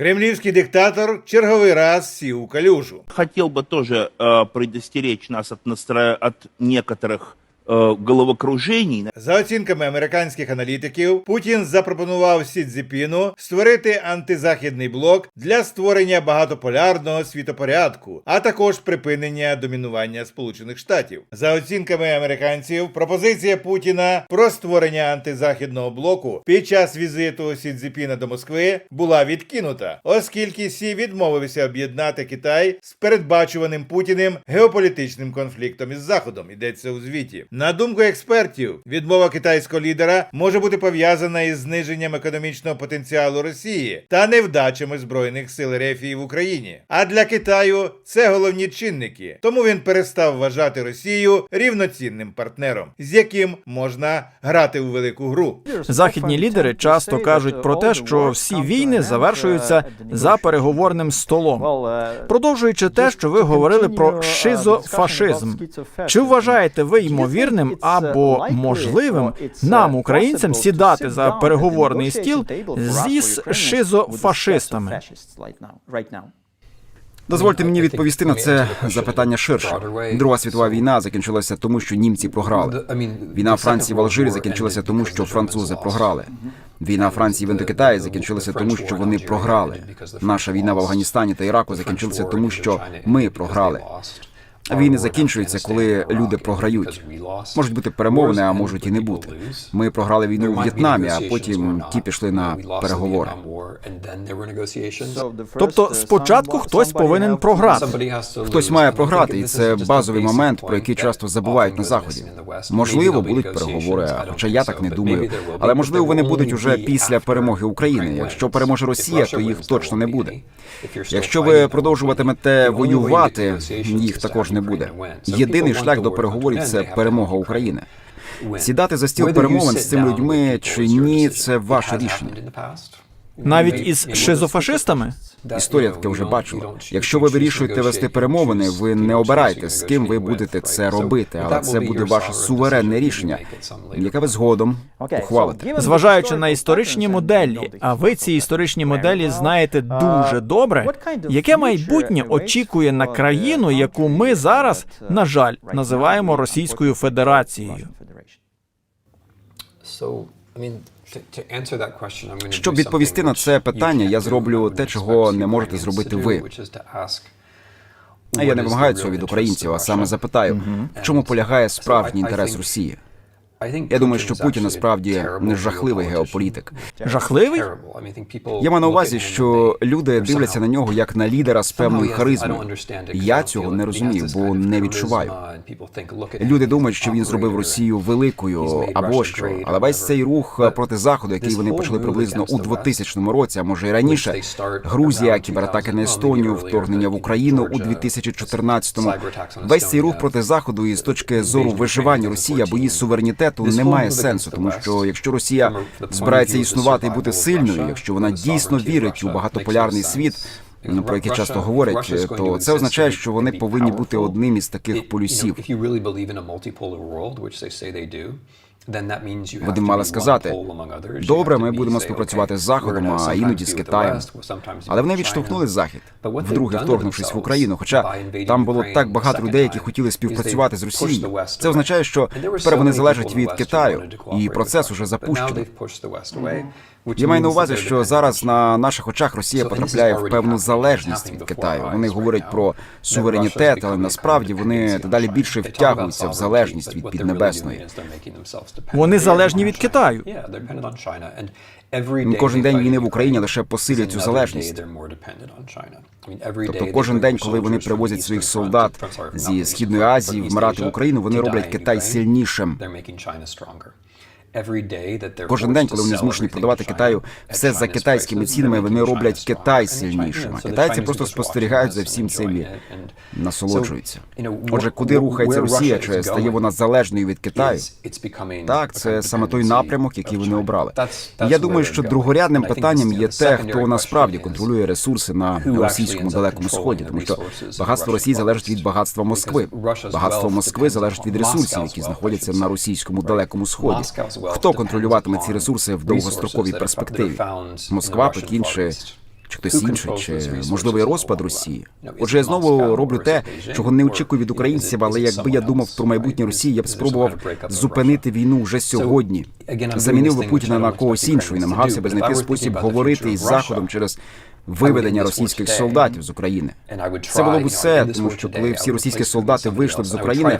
Кремлівський диктатор черговий раз сів у калюжу. Хотел бы тоже э, предостеречь нас от, настро... от некоторых э. За оцінками американських аналітиків, Путін запропонував Сі Цзіпіну створити антизахідний блок для створення багатополярного світопорядку, а також припинення домінування Сполучених Штатів. За оцінками американців, пропозиція Путіна про створення антизахідного блоку під час візиту Сі Цзіпіна до Москви була відкинута, оскільки Сі відмовився об'єднати Китай з передбачуваним Путіним геополітичним конфліктом із Заходом. Йдеться у звіті. На думку експертів, відмова китайського лідера може бути пов'язана із зниженням економічного потенціалу Росії та невдачами збройних сил РФ в Україні. А для Китаю це головні чинники. Тому він перестав вважати Росію рівноцінним партнером, з яким можна грати у велику гру. Західні лідери часто кажуть про те, що всі війни завершуються за переговорним столом. Продовжуючи те, що ви говорили про шизофашизм, чи вважаєте ви ймовірним або можливим нам, українцям, сідати за переговорний стіл зі шизофашистами? Дозвольте мені відповісти на це запитання ширше. Друга світова війна закінчилася тому, що німці програли. Війна Франції в Алжирі закінчилася тому, що французи програли. Війна Франції в Індокитаї закінчилася тому, що вони програли. Наша війна в Афганістані та Іраку закінчилася тому, що ми програли. Війни закінчуються, коли люди програють. Можуть бути перемовини, а можуть і не бути. Ми програли війну у В'єтнамі, а потім ті пішли на переговори. Тобто спочатку хтось повинен програти. Хтось має програти, і це базовий момент, про який часто забувають на заході. Можливо, будуть переговори, хоча я так не думаю. Але можливо, вони будуть уже після перемоги України. Якщо переможе Росія, то їх точно не буде. Якщо ви продовжуватимете воювати, їх також не буде. Єдиний шлях до переговорів це перемога України. Сідати за стіл перемовин з цими людьми чи ні, це ваше рішення. Навіть із шизофашистами? Історія таке вже бачила. Якщо ви вирішуєте вести перемовини, ви не обираєте з ким ви будете це робити, але це буде ваше суверенне рішення, яке ви згодом ухвалите. Зважаючи на історичні моделі, а ви ці історичні моделі знаєте дуже добре. Яке майбутнє очікує на країну, яку ми зараз, на жаль, називаємо Російською Федерацією? Щоб відповісти на це питання, я зроблю те, чого не можете зробити ви. А я не вимагаю цього від українців, а саме запитаю, в чому полягає справжній інтерес Росії. Я думаю, що Путін насправді не жахливий геополітик. Жахливий? Я маю на увазі, що люди дивляться на нього як на лідера з певною харизмою. Я цього не розумію, бо не відчуваю. Люди думають, що він зробив Росію великою або що, але весь цей рух проти заходу, який вони почали приблизно у 2000 році, а може і раніше. Грузія, кібератаки на Естонію, вторгнення в Україну у 2014-му. Весь цей рух проти заходу, і з точки зору виживання Росії або її суверенітету не має сенсу, тому що якщо Росія збирається існувати і бути сильною, якщо вона дійсно вірить у багатополярний світ. Про який часто говорять, то це означає, що вони повинні бути одним із таких полюсів. Вони мали сказати, добре, ми будемо співпрацювати з Заходом, а іноді з Китаєм. Але вони відштовхнули захід, вдруге вторгнувшись в Україну. Хоча там було так багато людей, які хотіли співпрацювати з Росією. Це означає, що тепер вони залежать від Китаю, і процес уже запущено. Я маю на увазі, що зараз на наших очах Росія потрапляє в певну залежність від Китаю. Вони говорять про суверенітет, але насправді вони дедалі більше втягуються в залежність від Піднебесної. Вони залежні від Китаю. Кожен день війни в Україні лише посилює цю залежність. Тобто кожен день, коли вони привозять своїх солдат зі східної Азії вмирати в Україну, вони роблять Китай сильнішим. Кожен день, коли вони змушені продавати Китаю все за китайськими цінами, вони роблять Китай сильнішим. А китайці просто спостерігають за всім цим і насолоджуються. Отже, куди рухається Росія? Чи стає вона залежною від Китаю? Так, це саме той напрямок, який вони обрали. І я думаю, що другорядним питанням є те, хто насправді контролює ресурси на російському далекому сході, тому що багатство Росії залежить від багатства Москви. Багатство Москви залежить від ресурсів, які знаходяться на російському далекому сході. Хто контролюватиме ці ресурси в довгостроковій перспективі? Москва, Пекін чи чи хтось інший, чи можливий розпад Росії. Отже, я знову роблю те, чого не очікую від українців, але якби я думав про майбутнє Росії, я б спробував зупинити війну вже сьогодні. Замінив би Путіна на когось іншого і намагався би знайти спосіб говорити із заходом через виведення російських солдатів з України. Це було б усе, тому що коли всі російські солдати вийшли б з України,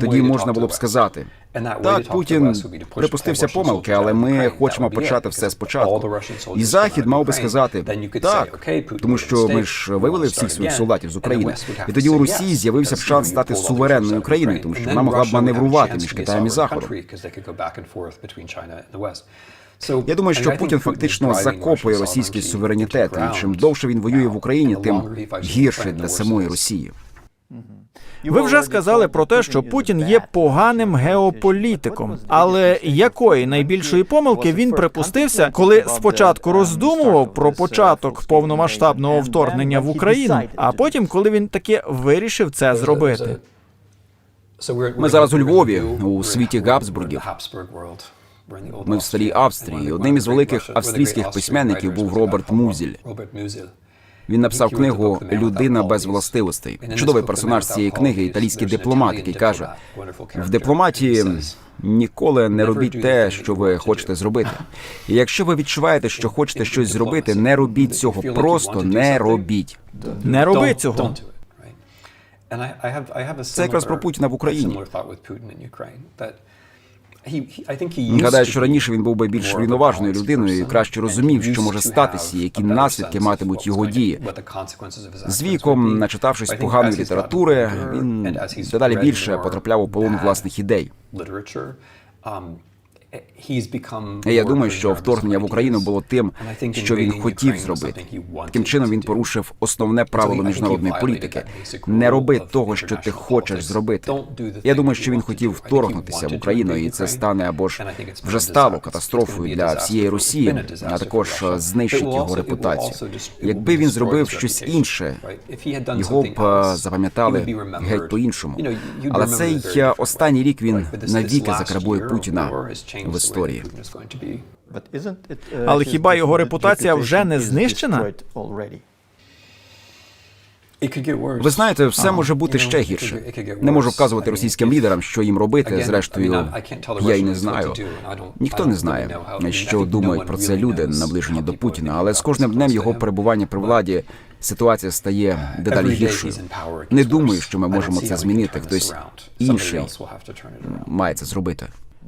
тоді можна було б сказати. Так, Путін припустився помилки, але ми хочемо почати все спочатку. І Захід мав би сказати так, тому що ми ж вивели всіх своїх солдатів з України. І тоді у Росії з'явився б шанс стати суверенною країною, тому що вона могла б маневрувати між Китаєм і Заходом. Я думаю, що Путін фактично закопує російський суверенітет, і чим довше він воює в Україні, тим гірше для самої Росії. Ви вже сказали про те, що Путін є поганим геополітиком. Але якої найбільшої помилки він припустився, коли спочатку роздумував про початок повномасштабного вторгнення в Україну, а потім, коли він таки вирішив це зробити? Ми зараз у Львові, у світі Габсбургів. Ми в старій Австрії. Одним із великих австрійських письменників був Роберт Музіль. Він написав книгу Людина без властивостей. Чудовий персонаж цієї книги, італійський дипломат, який каже: в дипломатії ніколи не робіть те, що ви хочете зробити. І якщо ви відчуваєте, що хочете щось зробити, не робіть цього, просто не робіть. Не роби цього. Це якраз про Путіна в Україні. Гадаю, що раніше він був би більш рівноважною людиною і краще розумів, що може статися, і які наслідки матимуть його дії. З віком, начитавшись поганої літератури, він дедалі більше потрапляв у полон власних ідей. Я думаю, що вторгнення в Україну було тим, що він хотів зробити. Таким чином він порушив основне правило міжнародної політики: не роби того, що ти хочеш зробити. Я думаю, що він хотів вторгнутися в Україну, і це стане або ж вже стало катастрофою для всієї Росії, а також знищить його репутацію. Якби він зробив щось інше, його б е, запам'ятали геть по-іншому. Але цей е, останній рік він навіки закарбує Путіна в історії. Але хіба його репутація вже не знищена? Ви знаєте, все може бути ще гірше. Не можу вказувати російським лідерам, що їм робити. Зрештою, я й не знаю. Ніхто не знає, що думають про це люди, наближені до Путіна. Але з кожним днем його перебування при владі ситуація стає дедалі гіршою. Не думаю, що ми можемо це змінити. Хтось інший має це зробити.